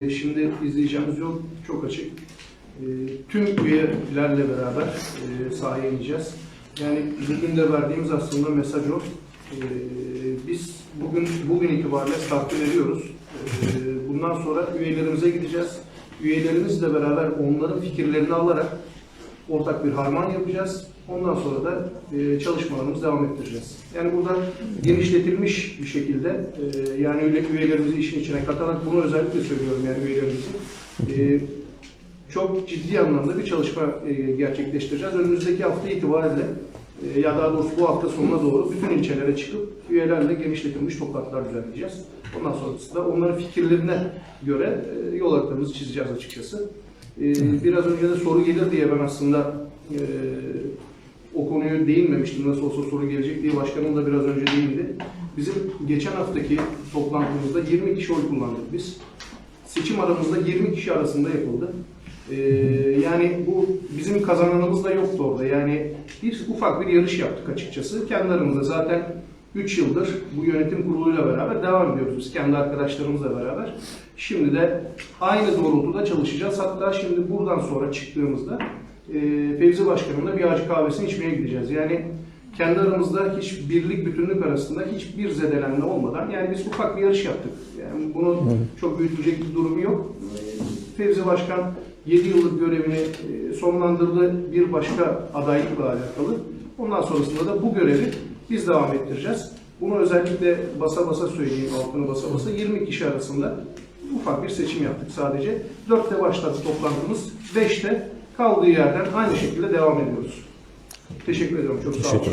E, Şimdi izleyeceğimiz yol çok açık. E, Tüm üyelerle beraber e, sahaya ineceğiz. Yani bugün de verdiğimiz aslında mesaj o. E, Biz bugün bugün itibariyle startı veriyoruz. E, Bundan sonra üyelerimize gideceğiz. Üyelerimizle beraber onların fikirlerini alarak ortak bir harman yapacağız. Ondan sonra da e, çalışmalarımızı devam ettireceğiz. Yani burada genişletilmiş bir şekilde e, yani üye- üyelerimizi işin içine katarak bunu özellikle söylüyorum yani üyelerimizi. E, çok ciddi anlamda bir çalışma e, gerçekleştireceğiz. Önümüzdeki hafta itibariyle e, ya daha doğrusu bu hafta sonuna doğru bütün ilçelere çıkıp üyelerle genişletilmiş toplantılar düzenleyeceğiz. Ondan sonrasında onların fikirlerine göre e, yol haritamızı çizeceğiz açıkçası. E, biraz önce de soru gelir diye ben aslında e, o konuyu değinmemiştim. Nasıl olsa soru gelecek diye başkanım da biraz önce değindi. Bizim geçen haftaki toplantımızda 20 kişi oy kullandık biz. Seçim aramızda 20 kişi arasında yapıldı. Ee, yani bu bizim kazananımız da yoktu orada. Yani bir ufak bir yarış yaptık açıkçası. Kendi aramızda zaten 3 yıldır bu yönetim kuruluyla beraber devam ediyoruz biz kendi arkadaşlarımızla beraber. Şimdi de aynı doğrultuda çalışacağız. Hatta şimdi buradan sonra çıktığımızda e, Fevzi Başkanım'la bir ağacı kahvesini içmeye gideceğiz. Yani kendi aramızda hiç birlik bütünlük arasında hiçbir zedelenme olmadan yani biz ufak bir yarış yaptık. Yani bunun çok büyütülecek bir durumu yok. Fevzi Başkan 7 yıllık görevini e, sonlandırdı bir başka adaylıkla alakalı. Ondan sonrasında da bu görevi biz devam ettireceğiz. Bunu özellikle basa basa söyleyeyim, altını basa basa 20 kişi arasında ufak bir seçim yaptık sadece. 4'te başladı toplantımız, 5'te kaldığı yerden aynı şekilde devam ediyoruz. Teşekkür ediyorum. Çok sağ olun.